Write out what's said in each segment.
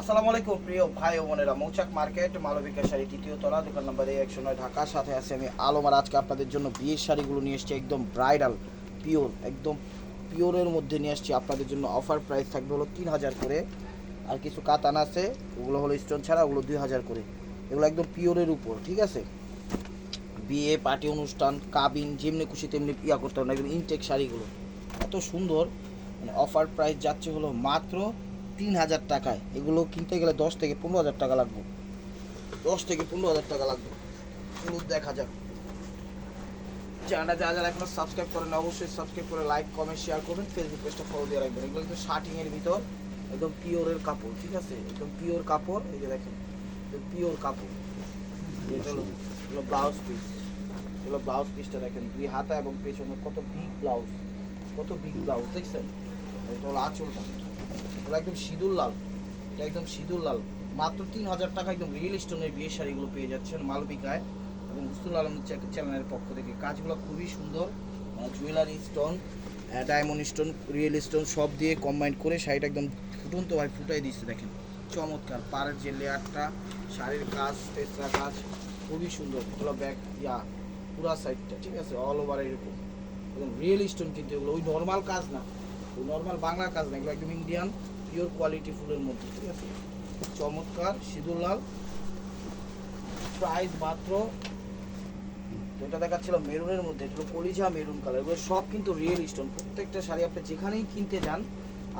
আসসালামু আলাইকুম, প্রিয় ভাই ও বোনেরা। মৌচাক মার্কেট মালবিকা শাড়ি তৃতীয় তলা, দোকান নম্বর একশো নয় ঢাকার সাথে আছে আমি আলমার আজকে আপনাদের জন্য বিয়ের শাড়িগুলো নিয়ে এসেছি একদম ব্রাইডাল পিওর একদম পিওরের মধ্যে নিয়ে এসেছি আপনাদের জন্য অফার প্রাইস থাকবে হলো তিন হাজার করে। আর কিছু কাতান আছে, ওগুলো হলো স্টোন ছাড়া, ওগুলো দুই হাজার করে। এগুলো একদম পিওরের উপর, ঠিক আছে? বিয়ে পার্টি অনুষ্ঠান কাবিন যেমনি খুশি তেমনি ইয়া করতে হবে না একদম ইনটেক শাড়িগুলো। এত সুন্দর মানে অফার প্রাইস যাচ্ছে হলো মাত্র তিন হাজার টাকায়। এগুলো কিনতে গেলে দশ থেকে পনেরো হাজার টাকা লাগবে। দশ থেকে পনেরো হাজার টাকা লাগবে। চলুন দেখা যাক। চ্যানেলটা যা যারা এখনও সাবস্ক্রাইব করেন অবশ্যই সাবস্ক্রাইব করে লাইক কমেন্ট শেয়ার করবেন। ফেসবুক পেজটা ফলো দিয়ে রাখবেন। এগুলো কিন্তু শার্টিং এর ভিতর একদম পিওরের কাপড়, ঠিক আছে? একদম পিওর কাপড়, এই যে দেখেন, একদম পিওর কাপড়। হলো ব্লাউজ পিস এগুলো ব্লাউজ পিসটা দেখেন, দুই হাতা এবং পেছনে কত বিগ ব্লাউজ কত বিগ ব্লাউজ দেখছেন? এটা হলো আঁচলটা। এটা একদম সিঁদুর লাল। এটা একদম সিঁদুর লাল। মাত্র তিন হাজার টাকা একদম রিয়েল স্টোনের বিয়ের শাড়িগুলো পেয়ে যাচ্ছেন মালবিকায় এবং হুসুল আলম চ্যানেলের পক্ষ থেকে। কাজগুলো খুবই সুন্দর jewellery stone diamond stone real stone সব দিয়ে কম্বাইন করে শাড়িটা একদম ফুটন্ত ভাই ফুটাই দিচ্ছে, দেখেন। চমৎকার। পাড়ের যে লেয়ারটা, শাড়ির কাজ তেসরা কাজ, খুবই সুন্দর। এগুলো ব্যাক ইয়া, পুরা সাইডটা ঠিক আছে? অল ওভার এরকম। একদম রিয়েল স্টোন কিন্তু এগুলো। ওই নর্মাল কাজ না। নর্মাল বাংলার কাজ না, এগুলো একদম ইন্ডিয়ান পিওর কোয়ালিটি ফুলের মধ্যে, ঠিক আছে? চমৎকার সিঁদুর লাল প্রাইস মাত্র যেটা দেখাচ্ছিল মেরুনের মধ্যে, এটা হলো কলিজা মেরুন কালার এগুলো সব কিন্তু রিয়েল স্টোন প্রত্যেকটা শাড়ি আপনি যেখানেই কিনতে যান,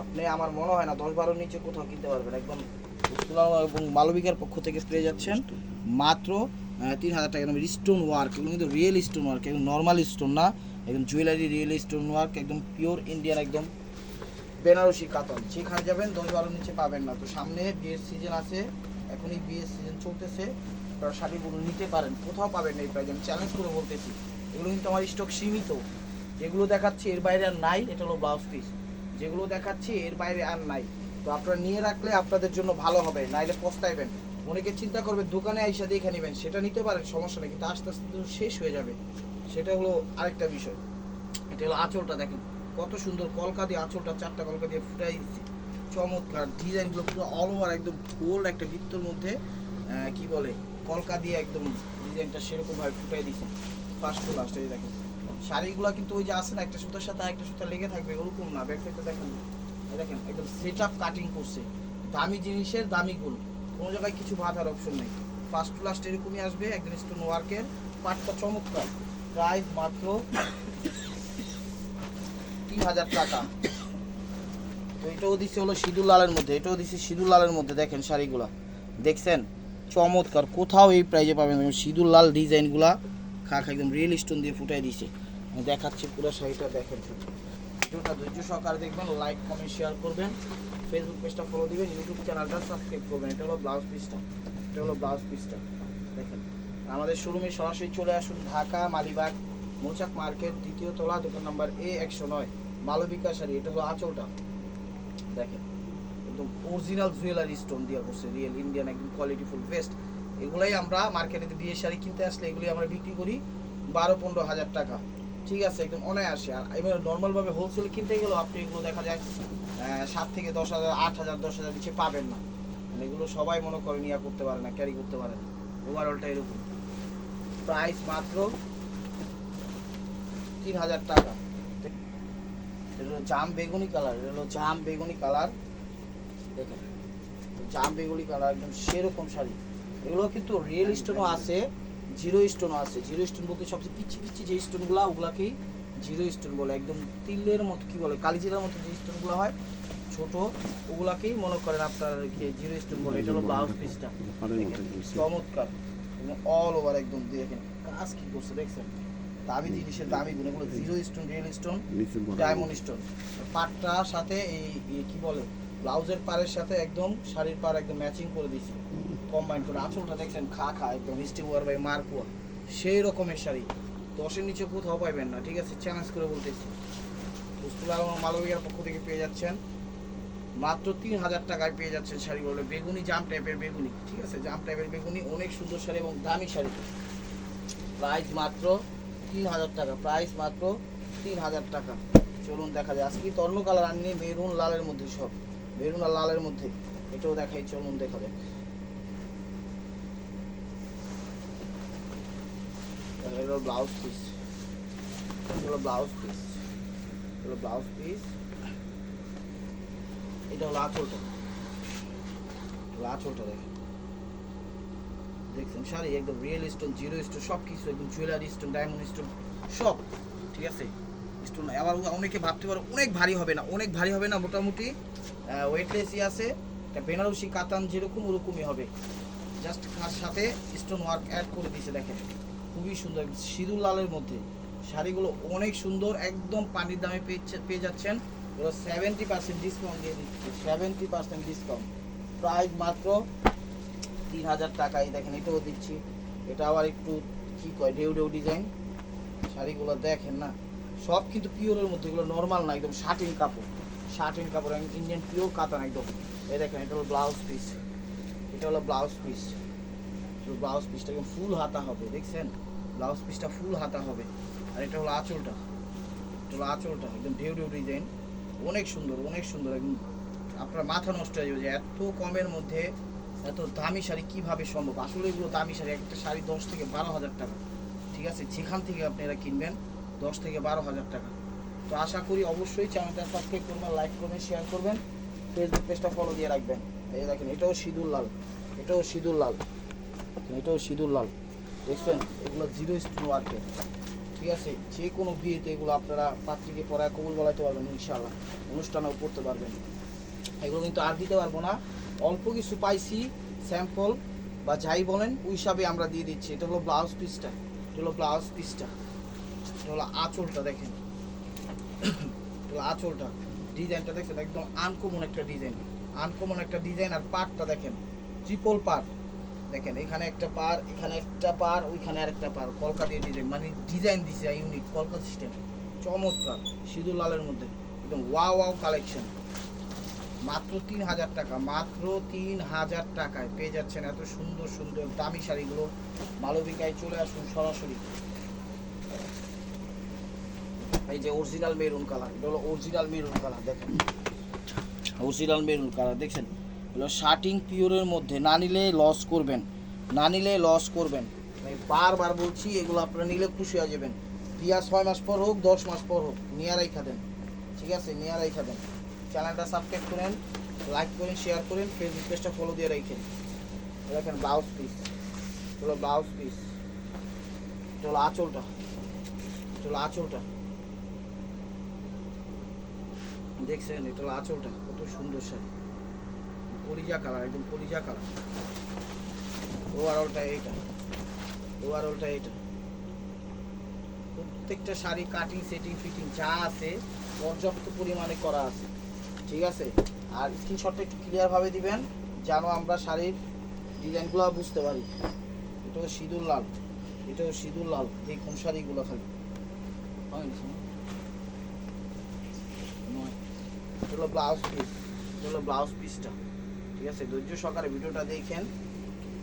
আপনি, আমার মনে হয় না দশ বারোর নিচে কোথাও কিনতে পারবেন, একদম এবং মালবিকার পক্ষ থেকে পেয়ে যাচ্ছেন। মাত্র তিন হাজার টাকা একদম স্টোন ওয়ার্ক এগুলো কিন্তু রিয়েল স্টোন ওয়ার্ক একদম নর্মাল স্টোন না, একদম জুয়েলারি রিয়েল স্টোন ওয়ার্ক একদম পিওর ইন্ডিয়ান একদম বেনারসি কাতান যেখানে যাবেন, দশ বারোর নিচে পাবেন না। তো সামনে বিয়ের সিজন আছে, এখনই বিয়ের সিজন চলতেছে। আপনারা শাড়িগুলো নিতে পারেন। কোথাও পাবেন না এই প্রাইজ আমি চ্যালেঞ্জ করে বলতেছি, এগুলো কিন্তু আমার স্টক সীমিত। যেগুলো দেখাচ্ছি এর বাইরে আর নাই, এটা হলো ব্লাউজ পিস যেগুলো দেখাচ্ছি এর বাইরে আর নাই। তো আপনারা নিয়ে রাখলে আপনাদের জন্য ভালো হবে, নাইলে পস্তাইবেন। অনেকে চিন্তা করবে, দোকানে আইসা দেখে নেবেন, সেটা নিতে পারেন, সমস্যা নেই। কিন্তু আস্তে আস্তে শেষ হয়ে যাবে। সেটা হলো আরেকটা বিষয়। এটা হলো আঁচলটা দেখেন। কত সুন্দর কলকা দিয়ে আঁচলটা, চারটা কলকা দিয়ে ফুটাই দিচ্ছে চমৎকার ডিজাইনগুলো পুরো অল ওভার একদম গোল্ড একটা বৃত্তর মধ্যে কি বলে, কলকা দিয়ে একদম ডিজাইনটা সেরকম ভাবে ফুটাই দিচ্ছে ফার্স্ট টু লাস্ট এই দেখেন। শাড়িগুলো কিন্তু ওই যে আছে না, একটা সুতার সাথে একটা সুতা লেগে থাকবে, ওরকম না ব্যাক সাইডটা দেখেন। দেখেন, একদম সেট আপ কাটিং করছে। দামি জিনিসের দামি গুল কোনো জায়গায় কিছু বাঁধার অপশন নেই। ফার্স্ট টু লাস্ট এরকমই আসবে, একদম স্টোন ওয়ার্কের পাটটা চমৎকার। প্রাইস মাত্র হাজার টাকা। তো এটাও দিচ্ছে হলো সিঁদুর লালের মধ্যে, এটাও দিচ্ছে সিঁদুর লালের মধ্যে, দেখেন শাড়িগুলা। দেখছেন? চমৎকার, কোথাও এই প্রাইজে পাবেন সিঁদুর লাল ডিজাইনগুলা খাক, একদম রিয়েল স্টোন দিয়ে ফুটাই দিছে। আমি দেখাচ্ছি পুরো শাড়িটা, দেখেন। ভিডিওটা ধৈর্য সহকারে দেখবেন লাইক কমেন্ট শেয়ার করবেন। ফেসবুক পেজটা ফলো দিবেন ইউটিউব চ্যানেলটা সাবস্ক্রাইব করবেন। এটা হলো ব্লাউজ পিসটা এটা হলো ব্লাউজ পিসটা দেখেন? আমাদের শোরুমে সরাসরি চলে আসুন, ঢাকা, মালিবাগ, মৌচাক মার্কেট, দ্বিতীয় তলা, দোকান নাম্বার এ একশো নয়। মালবিকা শাড়ি এটা হলো আঁচলটা। দেখেন, একদম অরিজিনাল জুয়েলারি স্টোন দিয়ে করছে রিয়েল ইন্ডিয়ান একদম কোয়ালিটি কোয়ালিটিফুল বেস্ট এগুলাই আমরা মার্কেটে বিয়ে শাড়ি কিনতে আসলে এগুলি আমরা বিক্রি করি বারো, পনেরো হাজার টাকা। ঠিক আছে, একদম অনায়াসে। আর এবার নর্মালভাবে হোলসেল কিনতে গেলেও আপনি এগুলো দেখা যায় সাত থেকে দশ হাজার, আট হাজার, দশ হাজার নিচে পাবেন না। মানে এগুলো সবাই মনে করেন ইয়া করতে পারে না ক্যারি করতে পারে না। ওভারঅলটা এরকম। প্রাইস মাত্র তিন হাজার টাকা। এটা হলো জাম বেগুনি কালার এটা হলো জাম বেগুনি কালার। দেখেন জাম বেগুনি কালার একদম সেরকম শাড়ি। এগুলো কিন্তু রিয়েল স্টোনও আছে জিরো স্টোনও আছে। জিরো স্টোন বলতে সবচেয়ে পিচ্ছি পিচ্ছি যে স্টোনগুলো ওগুলাকেই জিরো স্টোন বলে। একদম তিলের মতো কি বলে কালিজিরার মতো যে স্টোনগুলো হয় ছোট ওগুলাকেই মনে করেন আপনার কি জিরো স্টোন বলে। এটা হলো ব্লাউজ পিসটা চমৎকার। অল ওভার একদম দেখেন কাজ কি করছে দেখছেন? দামি জিনিসের দামি গুণ এগুলো zero stone real stone diamond stone পাটটার সাথে এই কি বলে ব্লাউজের পাড়ের সাথে একদম শাড়ির পাড় একদম ম্যাচিং করে দিয়েছি কম্বাইন করে। আঁচলটা দেখছেন খা খা একদম মিষ্টি ওয়ার বাই মারকুয়া সেই রকমের শাড়ি। দশের নিচে কোথাও পাইবেন না ঠিক আছে? চ্যালেঞ্জ করে বলতেছি। মুস্তুল আলম মালবিয়ার পক্ষ থেকে পেয়ে যাচ্ছেন। মাত্র তিন হাজার টাকায় পেয়ে যাচ্ছেন শাড়িগুলো। বেগুনি জাম টাইপের বেগুনি ঠিক আছে? জাম টাইপের বেগুনি অনেক সুন্দর শাড়ি এবং দামি শাড়ি। প্রাইস মাত্র তিন হাজার টাকা। প্রাইস মাত্র তিন হাজার টাকা। চলুন দেখা যায় আজকে তর্ণ কালার আননি মেরুন লালের মধ্যে সব। মেরুন আর লালের মধ্যে। এটাও দেখাই, চলুন দেখা যাক। এটা হলো ব্লাউজ পিস ব্লাউজ পিস হলো ব্লাউজ পিস এটা হলো আঁচলটা। হলো আঁচলটা দেখেন। দেখছেন, শাড়ি একদম রিয়েল স্টোন জিরো স্টোন সব কিছু একদম জুয়েলারি স্টোন ডায়মন্ড স্টোন সব, ঠিক আছে? স্টোন আবার অনেকে ভাবতে পারো অনেক ভারী হবে না, অনেক ভারী হবে না, মোটামুটি ওয়েটলেসই আছে বেনারসি, কাতান যেরকম ওরকমই হবে। জাস্ট তার সাথে স্টোন ওয়ার্ক অ্যাড করে দিয়েছে, দেখেন। খুবই সুন্দর সিঁদুর লালের মধ্যে। শাড়িগুলো অনেক সুন্দর, একদম পানির দামে পেয়ে যাচ্ছেন। এগুলো সেভেন্টি পার্সেন্ট ডিসকাউন্ট দিয়ে দিচ্ছে সেভেন্টি পার্সেন্ট ডিসকাউন্ট প্রাইস মাত্র তিন হাজার টাকাই দেখেন, এটাও দিচ্ছি। এটা আবার একটু, কি কয়, ঢেউ ঢেউ ডিজাইন। শাড়িগুলো দেখেন না, সব কিন্তু পিওরের মধ্যে, এগুলো নর্মাল না, একদম শার্টিং কাপড়। শার্টিং কাপড় ইন্ডিয়ান পিওর কাতান একদম। এই দেখেন, এটা হলো ব্লাউজ পিস এটা হলো ব্লাউজ পিস ব্লাউজ পিসটা একদম ফুল হাতা হবে, দেখছেন? ব্লাউজ পিসটা ফুল হাতা হবে। আর এটা হলো আঁচলটা। এটা হলো আঁচলটা, একদম ঢেউ ঢেউ ডিজাইন। অনেক সুন্দর অনেক সুন্দর, একদম আপনার মাথা নষ্ট হয়ে যাবে যে এত কমের মধ্যে এত দামি শাড়ি কীভাবে সম্ভব? আসলে এগুলো দামি শাড়ি, একটা শাড়ি দশ থেকে বারো হাজার টাকা। ঠিক আছে? যেখান থেকে আপনি এরা কিনবেন, দশ থেকে বারো হাজার টাকা। তো আশা করি অবশ্যই চ্যানেলটা সাবস্ক্রাইব করবেন লাইক করবেন শেয়ার করবেন। ফেসবুক পেজটা ফলো দিয়ে রাখবেন। এই দেখেন, এটাও সিঁদুর লাল। এটাও সিঁদুর লাল। এটাও সিঁদুর লাল। দেখছেন? এগুলো জিরো স্টোন ওয়ার্কের ঠিক আছে? যে কোনো বিয়েতে এগুলো আপনারা পাত্রীকে পড়ায় কবুল বলাইতে পারবেন, ইনশাআল্লাহ। অনুষ্ঠানেও করতে পারবেন। এগুলো কিন্তু আর দিতে পারব না। অল্প কিছু পাইছি স্যাম্পল বা যাই বলেন, ওই হিসাবে আমরা দিয়ে দিচ্ছি। এটা হলো ব্লাউজ পিসটা এটা হলো ব্লাউজ পিসটা এটা হলো আঁচলটা, দেখেন। আঁচলটা। ডিজাইনটা দেখেন, একদম আনকমন একটা ডিজাইন। আনকমন একটা ডিজাইন আর পার্টটা দেখেন ট্রিপল পার্ট দেখেন, এখানে একটা পার এখানে একটা পার ওইখানে আরেকটা পার কলকা দিয়ে ডিজাইন মানে ডিজাইন দিছে ইউনিক কলকা সিস্টেম চমৎকার, সিঁদুর লালের মধ্যে। একদম ওয়া ওয়াও কালেকশন মাত্র তিন হাজার টাকা, মাত্র তিন হাজার টাকায় পেয়ে যাচ্ছেন এত সুন্দর সুন্দর দামি শাড়িগুলো। মালবিকায় চলে আসুন সরাসরি। এই যে অরিজিনাল মেরুন কালার এটা হলো অরিজিনাল মেরুন কালার দেখেন। অরিজিনাল মেরুন কালার দেখছেন? হলো শার্টিং পিওরের মধ্যে, না নিলে লস করবেন, না নিলে লস করবেন। আমি বারবার বলছি, এগুলো আপনারা নিলে খুশি হয়ে যাবেন। বিয়া ছয় মাস পর হোক, দশ মাস পর হোক, নিয়ে রাইখা দেন। ঠিক আছে, নিয়ে রাইখা দেন। চ্যানেলটা সাবস্ক্রাইব করেন লাইক করেন শেয়ার করেন ফেসবুক পেজটা ফলো দিয়ে রাখেন। দেখেন ব্লাউজ পিস হলো ব্লাউজ পিস হলো আঁচলটা, চলো আঁচলটা। দেখছেন এটা আঁচলটা, কত সুন্দর শাড়ি। কলিজা কালার একদম কলিজা কালার ওভারঅলটা এইটা ওভারঅলটা এইটা। প্রত্যেকটা শাড়ি কাটিং সেটিং ফিটিং যা আছে, পর্যাপ্ত পরিমাণে করা আছে। ঠিক আছে? আর স্ক্রিনশটটা একটু ক্লিয়ারভাবে দিবেন, যেন আমরা শাড়ির ডিজাইনগুলো বুঝতে পারি। এটাও সিঁদুর লাল। এটাও সিঁদুর লাল। দেখুন শাড়িগুলো খালি। এটা হলো ব্লাউজ পিস এটা হলো ব্লাউজ পিসটা ঠিক আছে? ধৈর্য সহকারে ভিডিওটা দেখেন।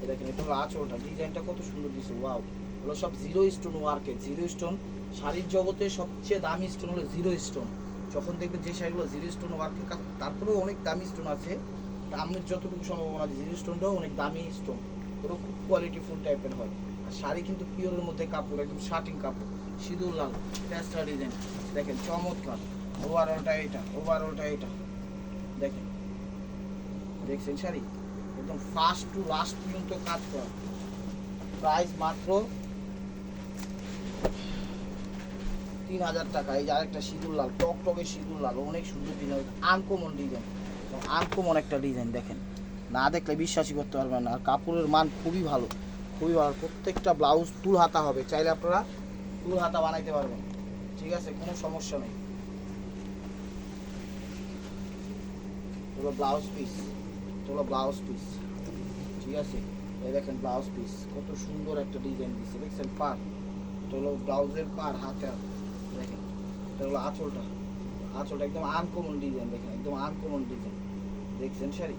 দেখেন, এটা হলো আঁচলটা। ডিজাইনটা কত সুন্দর দিছে। ওয়াও। হলো সব জিরো স্টোন ওয়ার্কে জিরো স্টোন শাড়ির জগতে সবচেয়ে দামি স্টোন হলো জিরো স্টোন যখন দেখবেন যে শাড়িগুলো জিরো স্টোন ওয়ার্কে তারপরেও অনেক দামি স্টোন আছে। আমি যতটুকু সম্ভাবনা জিরো স্টোনটাও অনেক দামি স্টোন ওটা খুব কোয়ালিটি ফুল টাইপের হয় আর শাড়ি কিন্তু পিওরের মধ্যে কাপড়, একদম শার্টিং কাপড়, সিঁদুর লাল প্যাস্টা ডিজাইন দেখেন, চমৎকার। ওভারঅলটা এটা ওভারঅলটা এটা। দেখেন। দেখছেন শাড়ি? একদম ফার্স্ট টু লাস্ট পর্যন্ত কাজ করা। প্রাইস মাত্র তিন হাজার টাকা, এই যে আরেকটা সিঁদুর লাল টক টকে সিঁদুর লাল, অনেক সুন্দর ডিজাইন আনকমন ডিজাইন আনকমন একটা ডিজাইন দেখেন। না দেখলে বিশ্বাসই করতে পারবেন না, আর কাপড়ের মান খুবই ভালো খুবই ভালো। প্রত্যেকটা ব্লাউজ তুল হাতা হবে, চাইলে আপনারা তুল হাতা বানাইতে পারবেন। ঠিক আছে, কোনো সমস্যা নেই। হলো ব্লাউজ পিস হলো ব্লাউজ পিস ঠিক আছে, এই দেখেন ব্লাউজ পিস কত সুন্দর একটা ডিজাইন দিচ্ছে দেখছেন পার হলো ব্লাউজের পার হাতে দেখেন এটা হলো আঁচলটা। আঁচলটা একদম আনকমন ডিজাইন দেখেন, একদম আনকমন ডিজাইন দেখছেন শাড়ি?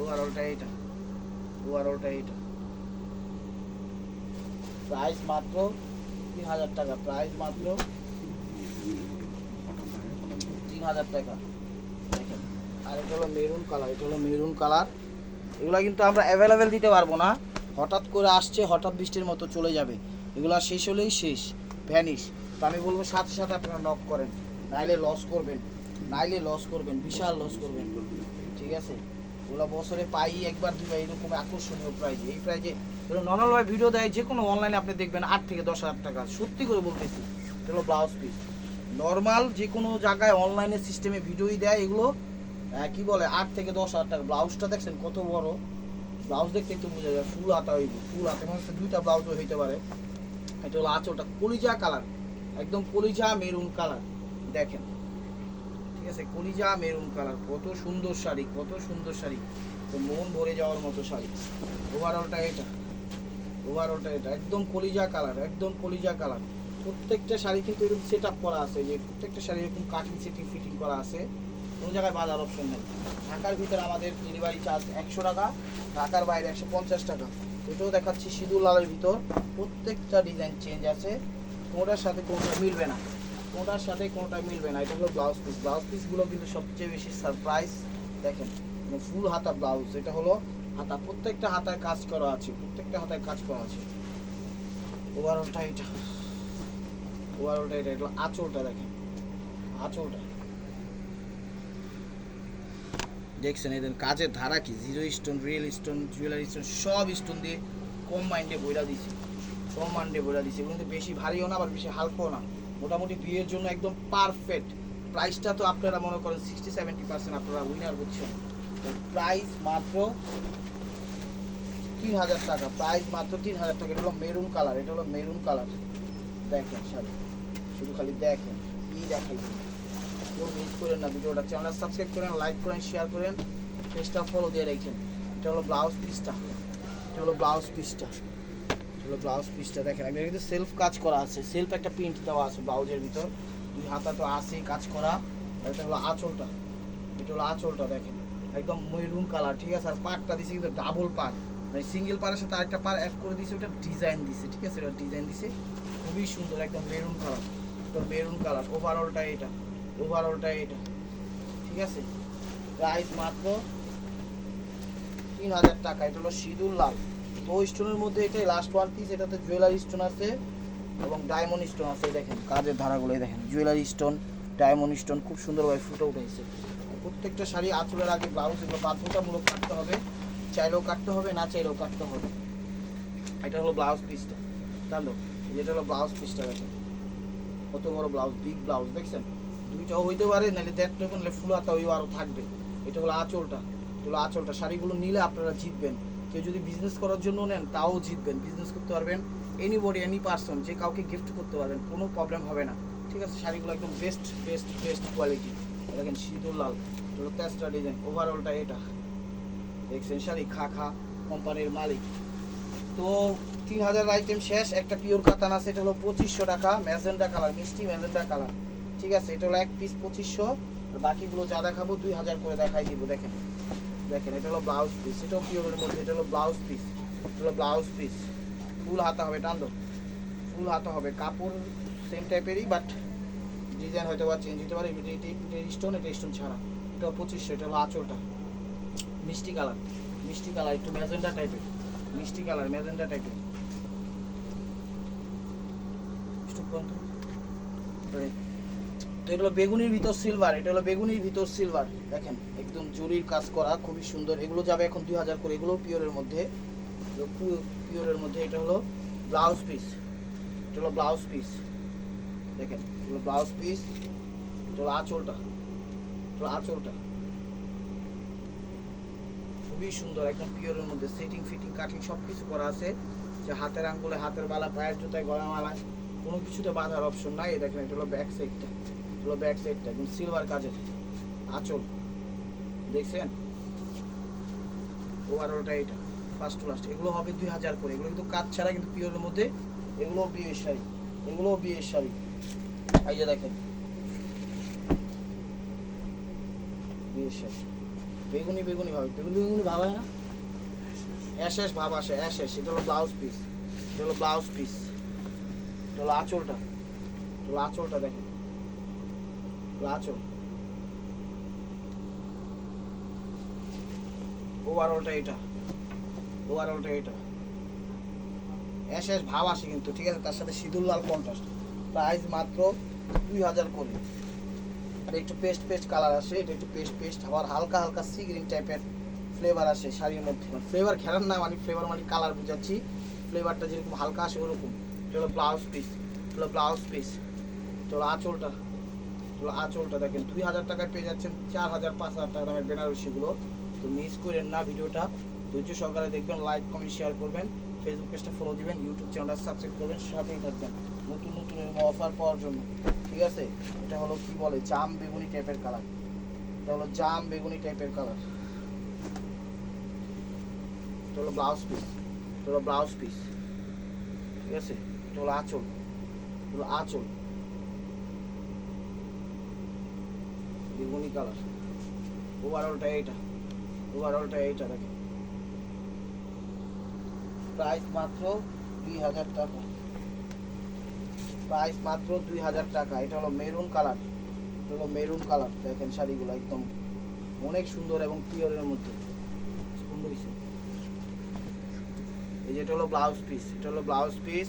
ওভারঅলটা এইটা ওভারঅলটা এইটা। প্রাইস মাত্র তিন হাজার টাকা প্রাইস মাত্র তিন হাজার টাকা। আর এটা হলো মেরুন কালার এটা হলো মেরুন কালার এগুলো কিন্তু আমরা অ্যাভেলেবেল দিতে পারব না। হঠাৎ করে আসছে, হঠাৎ বৃষ্টির মতো চলে যাবে। এগুলো শেষ হলেই শেষ ভ্যানিশ তো আমি বলব সাথে সাথে আপনারা নক করেন, নাইলে লস করবেন, নাইলে লস করবেন, বিশাল লস করবেন। ঠিক আছে? ওগুলো বছরে পাই, একবার দুবার এরকম আকর্ষণীয় প্রাইজ এই প্রাইজে নর্মালভাবে ভিডিও দেয় যে কোনো অনলাইনে আপনি দেখবেন আট থেকে দশ হাজার টাকা। সত্যি করে বলতেছি, এটা হলো ব্লাউজ পিস নর্মাল যে কোনো জায়গায় অনলাইনে সিস্টেমে ভিডিওই দেয়, এগুলো কি বলে, আট থেকে দশ হাজার টাকা। ব্লাউজটা দেখছেন কত বড়? ব্লাউজ দেখতে একটু বোঝা যায়, ফুল হাতা হইব, ফুল হাতে মানে দুইটা ব্লাউজও হইতে পারে। এটা হলো আঁচলটা কলিজা কালার। একদম কলিজা মেরুন কালার। দেখেন। ঠিক আছে? কলিজা মেরুন কালার। কত সুন্দর শাড়ি, কত সুন্দর শাড়ি। তো মন ভরে যাওয়ার মতো শাড়ি। ওভারঅলটা এটা। ওভারঅলটা এটা। একদম কলিজা কালার, একদম কলিজা কালার। প্রত্যেকটা শাড়ি কিন্তু এরকম সেট আপ করা আছে যে প্রত্যেকটা শাড়ি এরকম কাটিং সেটিং ফিটিং করা আছে। কোনো জায়গায় বাজার অপশন নেই। ঢাকার ভিতরে আমাদের ডেলিভারি চার্জ একশো টাকা, ঢাকার বাইরে একশো পঞ্চাশ টাকা। এটাও দেখাচ্ছি সিঁদুর লালের ভিতর। প্রত্যেকটা ডিজাইন চেঞ্জ আছে। কোনোটার সাথে কোনোটা মিলবে না। কোনোটার সাথে কোনোটা মিলবে না, এটা হলো ব্লাউজ পিস ব্লাউজ পিসগুলো কিন্তু সবচেয়ে বেশি সারপ্রাইজ দেখেন ফুল হাতা ব্লাউজ এটা হলো হাতা। প্রত্যেকটা হাতায় কাজ করা আছে। প্রত্যেকটা হাতায় কাজ করা আছে। ওভারঅলটা এটা। ওভারঅলটা এটা। এটা আঁচলটা দেখেন। আঁচলটা। দেখছেন এদের কাজের ধারা কি? Zero stone real stone jewellery stone সব স্টোন দিয়ে কম মাইন্ডে বইরা দিছি। কম মাইন্ডে বইরা এগুলো কিন্তু বেশি ভারীও না, আবার বেশি হালকাও না। মোটামুটি বিয়ের জন্য একদম পারফেক্ট প্রাইসটা তো আপনারা মনে করেন সিক্সটি সেভেন্টি পার্সেন্ট আপনারা উইনার হচ্ছেন প্রাইস মাত্র তিন হাজার টাকা। প্রাইস মাত্র তিন হাজার টাকা। এটা হলো মেরুন কালার এটা হলো মেরুন কালার দেখেন, শাড়ি। শুধু খালি দেখেন। কি দেখাই কেউ মিস করেন না, ভিডিওটা চ্যানেল সাবস্ক্রাইব করেন লাইক করেন শেয়ার করেন পেজটা ফলো দিয়ে রাখেন। এটা হলো ব্লাউজ পিসটা এটা হলো ব্লাউজ পিসটা এটা হলো ব্লাউজ পিসটা দেখেন, এখানে কিন্তু সেলফ কাজ করা আছে। সেলফ একটা প্রিন্ট দেওয়া আছে ব্লাউজের ভিতর। দুই হাতা তো আছে কাজ করা। এটা হলো আঁচলটা। এটা হলো আঁচলটা, দেখেন। একদম মেরুন কালার ঠিক আছে? আর পাটটা দিছে কিন্তু ডাবল পাট মানে সিঙ্গেল পাড়ের সাথে আরেকটা পার অ্যাড করে দিছে, ওটা ডিজাইন দিছে, ঠিক আছে? ওটা ডিজাইন দিছে। খুবই সুন্দর, একদম মেরুন কালার একদম মেরুন কালার ওভারঅলটা এটা। ওভারঅলটা এটা। ঠিক আছে? প্রাইস মাত্র তিন হাজার টাকা। এটা হলো সিঁদুর লাল। লো স্টোনের মধ্যে এটাই লাস্ট ওয়ান পিস এটাতে জুয়েলারি স্টোন আছে এবং ডায়মন্ড স্টোন আছে। দেখেন, কাজের ধারাগুলো দেখেন। জুয়েলারি স্টোন ডায়মন্ড স্টোন খুব সুন্দরভাবে ফুটে উঠেছে। প্রত্যেকটা শাড়ি আঁচলের আগে ব্লাউজ এগুলো বাধ্যতামূলক কাটতে হবে। চাইলেও কাটতে হবে, না চাইলেও কাটতে হবে। এটা হলো ব্লাউজ পিসটা জানো? যেটা হলো ব্লাউজ পিসটা দেখেন। কত বড় ব্লাউজ বিগ ব্লাউজ দেখছেন? দুইটাও হইতে পারে, নাহলে দেড়টা নাহলে ফুল হাতা ওই আরও থাকবে। এটা হলো আঁচলটা। এটা হলো আঁচলটা। শাড়িগুলো নিলে আপনারা জিতবেন। কেউ যদি বিজনেস করার জন্য নেন, তাও জিতবেন। বিজনেস করতে পারবেন এনিবডি এনি পার্সন যে কাউকে গিফট করতে পারবেন, কোনো প্রবলেম হবে না। ঠিক আছে? শাড়িগুলো একদম বেস্ট বেস্ট বেস্ট কোয়ালিটি দেখেন সিঁদুর লাল। তেসরা ডিজাইন ওভারঅলটা এটা। দেখছেন শাড়ি? খা খা কোম্পানির মালিক। তো তিন হাজার আইটেম শেষ। একটা পিওর কাতান আছে, এটা হলো পঁচিশশো টাকা। ম্যাজেন্ডা কালার মিষ্টি ম্যাজেন্ডা কালার ঠিক আছে, এটা হলো এক পিস পঁচিশশো। বাকিগুলো যা দেখাবো, দুই হাজার করে দেখাই দিব, দেখেন। দেখেন, এটা হলো ব্লাউজ পিস এটাও পিওরের মধ্যে? এটা হলো ব্লাউজ পিস এটা হলো ব্লাউজ পিস ফুল হাতা হবে, টান ফুল হাতা হবে, কাপড় সেম টাইপেরই বাট ডিজাইন হয়তো বা চেঞ্জ হতে পারে। এটা স্টোন এটা স্টোন ছাড়া। এটা পঁচিশশো, এটা হলো আঁচলটা। মিষ্টি কালার মিষ্টি কালার, একটু ম্যাজেন্ডা টাইপের মিষ্টি কালার ম্যাজেন্ডা টাইপের একটু তো? হলো বেগুনির ভিতর সিলভার এটা হলো বেগুনির ভিতর সিলভার দেখেন, একদম জরির কাজ করা, খুবই সুন্দর। এগুলো যাবে এখন দুই হাজার করে, এগুলো পিওরের মধ্যে। পিওরের মধ্যে, এটা হলো ব্লাউজ পিস এটা হলো ব্লাউজ পিস দেখেন এগুলো ব্লাউজ পিস এটা হলো আঁচলটা। এটা আঁচলটা। খুবই সুন্দর, একদম পিওরের মধ্যে। সেটিং ফিটিং কাটিং সব কিছু করা আছে। যে হাতের আঙ্গুলে হাতের বালা, পায়ের জুতায় গলা মালা কোনো কিছুতে বাঁধার অপশন নাই। দেখেন, এটা হলো ব্যাক সাইডটা হলো ব্যাক সাইডটা একদম সিলভার কাজের। আঁচল। দেখছেন? ওভারঅলটা এটা ফার্স্ট টু লাস্ট এগুলো হবে দুই হাজার করে। এগুলো কিন্তু কাজ ছাড়া কিন্তু পিওরের মধ্যে এগুলো বিয়ের শাড়ি। এগুলো বিয়ের শাড়ি। এই যে দেখেন। বিয়ের শাড়ি। বেগুনি বেগুনি ভাবে। বেগুনি বেগুনি ভাব হয় না? অ্যাশ অ্যাশ ভাব আসে। Ash ash. এটা হলো ব্লাউজ পিস এটা হলো ব্লাউজ পিস এটা হলো আঁচলটা। এটা হলো আঁচলটা দেখেন। ক্লাচও ওভারঅলটা এটা। ওভারঅলটা এটা। এস এস ভাব আসে কিন্তু, ঠিক আছে? তার সাথে সিঁদুর লাল কন্ট্রাস্ট। প্রাইস মাত্র দুই হাজার করে। আর একটু পেস্ট পেস্ট কালার আসে এটা একটু পেস্ট পেস্ট। আবার হালকা হালকা সি গ্রিন টাইপের ফ্লেভার আসে শাড়ির মধ্যে। মানে ফ্লেভার খেলার না মানে ফ্লেভার মানে কালার বুঝাচ্ছি। ফ্লেভারটা যেরকম হালকা আসে ওরকম। চলো ব্লাউজ পিস এটা ব্লাউজ পিস চলো হলো আঁচলটা। এটা আঁচলটা দেখেন, দুই হাজার টাকায় পেয়ে যাচ্ছেন, চার হাজার, পাঁচ হাজার টাকা দামের বেনারসিগুলো তো মিস করেন না ভিডিওটা। ধৈর্য সহকারে দেখবেন লাইক কমেন্ট শেয়ার করবেন। ফেসবুক পেজটা ফলো দিবেন ইউটিউব চ্যানেলটা সাবস্ক্রাইব করবেন, সাথেই থাকবেন। নতুন নতুন অফার পাওয়ার জন্য। ঠিক আছে? এটা হলো কি বলে? জাম বেগুনি টাইপের কালার এটা হলো জাম বেগুনি টাইপের কালার এটা হলো ব্লাউজ পিস এটা হলো ব্লাউজ পিস ঠিক আছে? এটা হলো আঁচল। এটা হলো আঁচল। বেগুনি কালার ওভারঅলটা এইটা। ওভারঅলটা এইটা দেখেন প্রাইস মাত্র দুই হাজার টাকা। প্রাইস মাত্র দুই হাজার টাকা। এটা হলো মেরুন কালার এটা হলো মেরুন কালার দেখেন শাড়িগুলো একদম অনেক সুন্দর এবং পিওরের মধ্যে। সুন্দর। এই যে এটা হলো ব্লাউজ পিস এটা হলো ব্লাউজ পিস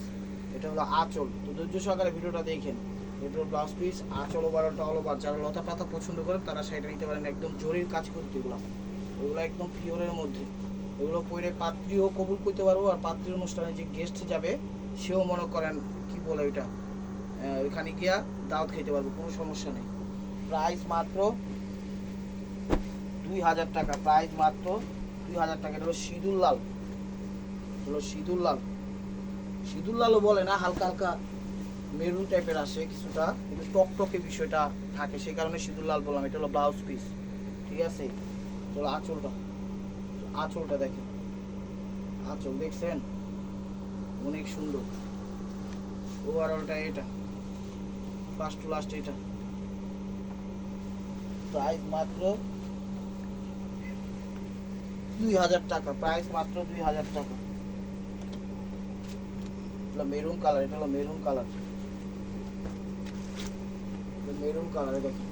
এটা হলো আঁচল। তো ধৈর্য সহকারে ভিডিওটা দেখেন। হলো ব্লাউজ পিস আঁচল ওভারঅলটা হলো বা যারা লতা পাতা পছন্দ করেন তারা সেটা নিতে পারেন একদম জরির কাজ করতে এগুলো। ওগুলো একদম পিওরের মধ্যে। এগুলো পরে পাত্রীও কবুল করতে পারব, আর পাত্রী অনুষ্ঠানে যে গেস্ট যাবে, সেও মনে করেন, কি বলে ওইটা? ওইখানে গিয়া দাওয়াত খেতে পারব, কোনো সমস্যা নেই। প্রাইস মাত্র দুই হাজার টাকা প্রাইস মাত্র দুই হাজার টাকা। এটা হলো সিঁদুর লাল। হলো সিঁদুর লাল। সিঁদুর লালও বলে না, হালকা হালকা মেরুন টাইপের আসে কিছুটা, কিন্তু টকটকে বিষয়টা থাকে, সেই কারণে সিঁদুর লাল বললাম, এটা হলো ব্লাউজ পিস ঠিক আছে? চলো আঁচলটা আঁচলটা দেখেন। আঁচল দেখছেন? অনেক সুন্দর। ওভারঅলটা এটা ফার্স্ট টু লাস্ট এটা। প্রাইস মাত্র দুই হাজার টাকা প্রাইস মাত্র দুই হাজার টাকা। মেরুন কালার এটা হলো মেরুন কালার মেরুন কালার দেখেন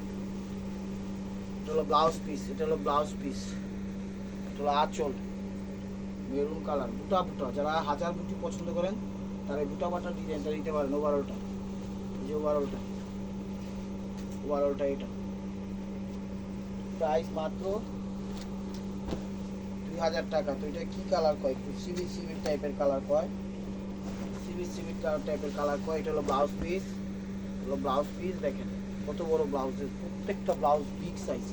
এটা হলো ব্লাউজ পিস এটা হলো ব্লাউজ পিস এটা হলো আঁচল, মেরুন কালার বুটা বুটা যারা হাজার বুটি পছন্দ করেন, তারা বুটা বাটা ডিজাইনটা নিতে পারেন ওভারঅলটা যে ওভারঅলটা ওভারঅলটা এটা। প্রাইস মাত্র দুই হাজার টাকা। তো এটা কি কালার কয়? একটু সিভিট সিভিট টাইপের কালার কয়। সিভিট কালার টাইপের কালার কয়? এটা হলো ব্লাউজ পিস হলো ব্লাউজ পিস দেখেন। কত বড় ব্লাউজের প্রত্যেকটা ব্লাউজ বিগ সাইজ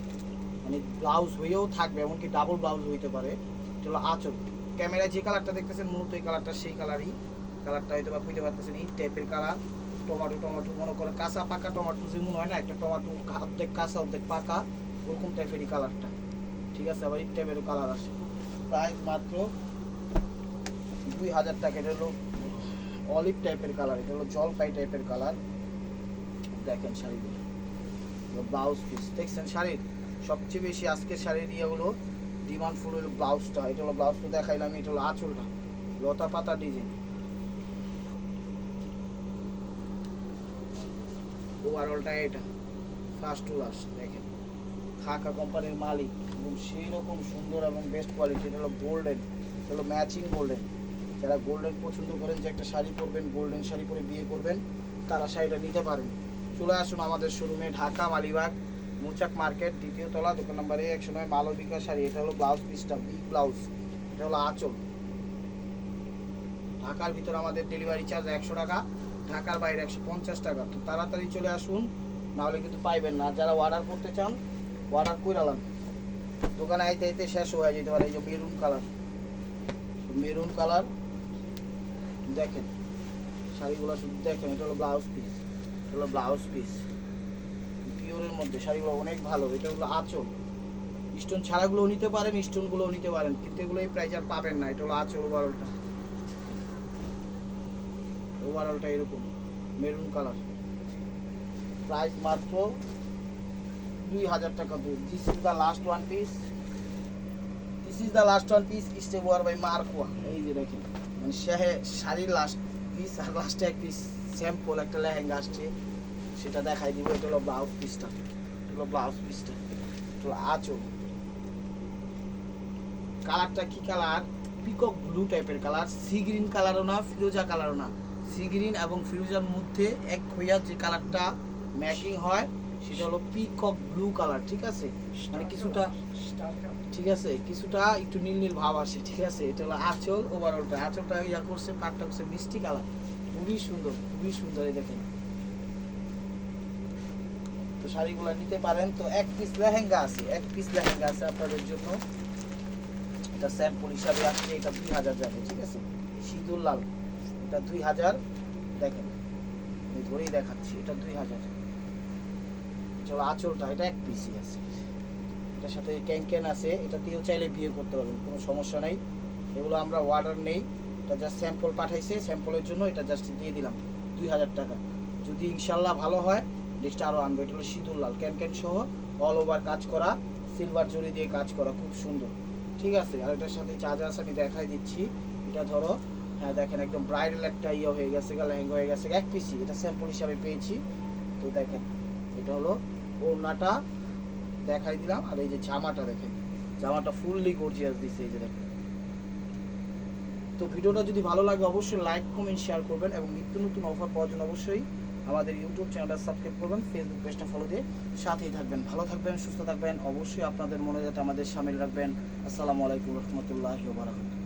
মানে ব্লাউজ হয়েও থাকবে, এমনকি ডাবল ব্লাউজ হইতে পারে। এটা হলো আঁচল। ক্যামেরায় যে কালারটা দেখতেছেন, মূলত এই কালারটা সেই কালারই কালারটা হয়তো বা বুঝতে পারতেছেন, এই টাইপের কালার টমেটো টমাটো মনে করেন কাঁচা পাকা টমেটো যেমন হয় না, একটা টমেটো অর্ধেক কাঁচা, অর্ধেক পাকা, ওরকম টাইপেরই কালারটা ঠিক আছে, আবার এই টাইপের কালার আসে প্রাইস মাত্র দুই হাজার টাকা। এটা হলো অলিভ টাইপের কালার এটা হলো জলপাই টাইপের কালার দেখেন শাড়িগুলো। ব্লাউজ পিস দেখছেন শাড়ির? সবচেয়ে বেশি আজকের শাড়ির ইয়েগুলো ডিমান্ড ফুল হলো ব্লাউজটা এটা হলো ব্লাউজ ব্লাউজটা দেখাইলাম, এটা হলো আঁচলটা। লতা পাতা ডিজাইন ওভারঅলটা এটা। ফার্স্ট টু লাস্ট দেখেন। খাকা কোম্পানির মালিক এবং সেই রকম সুন্দর এবং বেস্ট কোয়ালিটি এটা হলো গোল্ডেন এটা হলো ম্যাচিং গোল্ডেন যারা গোল্ডেন পছন্দ করেন, যে একটা শাড়ি পরবেন গোল্ডেন শাড়ি পরে বিয়ে করবেন, তারা শাড়িটা নিতে পারেন। চলে আসুন আমাদের শোরুমে ঢাকা, মালিবাগ, মুচাক মার্কেট, দ্বিতীয় তলা, দোকান নম্বরে একশো নয় মালবিকা শাড়ি। এটা হলো ব্লাউজ পিসটা বিগ ব্লাউজ এটা হলো আঁচল। ঢাকার ভিতরে আমাদের ডেলিভারি চার্জ একশো টাকা, ঢাকার বাইরে একশো পঞ্চাশ টাকা। তো তাড়াতাড়ি চলে আসুন, নাহলে কিন্তু পাইবেন না। যারা অর্ডার করতে চান অর্ডার করে আলাম দোকানে আইতে আইতে শেষ হয়ে যেতে পারে, এই যে মেরুন কালার মেরুন কালার দেখেন। শাড়িগুলো শুধু দেখেন, এটা হলো ব্লাউজ পিস হলো ব্লাউজ পিস পিওরের মধ্যে, শাড়িগুলো অনেক ভালো, এটা হলো আঁচল। স্টোন ছাড়াগুলোও নিতে পারেন স্টোনগুলোও নিতে পারেন, কিন্তু এগুলো এই প্রাইস আর পাবেন না, এটা হলো আঁচল ওভারঅলটা ওভারঅলটা এরকম মেরুন কালার প্রাইস মাত্র দুই হাজার টাকা দূর this is the last one piece this is the last one piece stay ওয়ার বাই মার্কোয়া এই যে দেখেন মানে শাড়ির লাস্ট পিস আর লাস্টে এক পিস স্যাম্পল, একটা লেহেঙ্গা আসছে, সেটা দেখাই দিব, এটা হলো ব্লাউজ পিসটা এটা হলো ব্লাউজ পিসটা এটা হলো কালারটা কি কালার? পিকক ব্লু টাইপের কালার সি গ্রিন কালারও না, ফিরোজা কালারও না। সি গ্রিন এবং ফিরোজার মধ্যে এক হইয়া যে কালারটা ম্যাচিং হয়, সেটা হলো পিকক ব্লু কালার, ঠিক আছে? মানে কিছুটা, ঠিক আছে? কিছুটা একটু নীল নীল ভাব আসে, ঠিক আছে? এটা হলো আঁচল ওভারঅলটা আঁচলটা ইয়া করছে, পাটটা করছে মিষ্টি কালার। খুবই সুন্দর খুবই সুন্দর এই দেখেন। তো শাড়িগুলো নিতে পারেন, তো এক পিস লেহেঙ্গা আছে, এক পিস লেহেঙ্গা আছে আপনাদের জন্য। এটা স্যাম্পল হিসাবে আসছে, এটা দুই হাজার যাবে, ঠিক আছে? সিঁদুর লাল, এটা দুই হাজার, দেখেন। ধরেই দেখাচ্ছি, এটা দুই হাজার। চলো আঁচলটা, এটা এক পিসই আছে। এটার সাথে ক্যান আছে, এটা দিয়েও চাইলে বিয়ে করতে পারবেন, কোনো সমস্যা নেই। এগুলো আমরা অর্ডার নেই। এটা জাস্ট স্যাম্পল পাঠাইছে স্যাম্পলের জন্য এটা জাস্ট দিয়ে দিলাম দুই হাজার টাকা। যদি ইনশাল্লাহ ভালো হয় ড্রেসটা আরও আনবে এটা হলো, সিঁদুর, লাল ক্যান ক্যান সহ অল ওভার কাজ করা সিলভার জরি দিয়ে কাজ করা, খুব সুন্দর। ঠিক আছে, আর এটার সাথে চার্জার আছে আমি দেখাই দিচ্ছি। এটা ধরো হ্যাঁ দেখেন একদম ব্রাইডাল একটা ইয়ে হয়ে গেছে, গা, লেহেঙ্গা হয়ে গেছে, এক পিসি এটা স্যাম্পল হিসাবে পেয়েছি। তো দেখেন, এটা হলো ওড়নাটা, দেখাই দিলাম, আর এই যে জামাটা দেখেন, জামাটা ফুললি গর্জিয়াস দিচ্ছে এই যে দেখেন। তো ভিডিওটা যদি ভালো লাগে, অবশ্যই লাইক কমেন্ট শেয়ার করবেন এবং নিত্য নতুন অফার পাওয়ার জন্য অবশ্যই আমাদের ইউটিউব চ্যানেলটা সাবস্ক্রাইব করবেন ফেসবুক পেজটা ফলো দিয়ে সাথেই থাকবেন। ভালো থাকবেন, সুস্থ থাকবেন, অবশ্যই আপনাদের মনে যাতে আমাদের সামিল রাখবেন। আসসালামু আলাইকুম রহমতুল্লাহ বারাকাতুহু।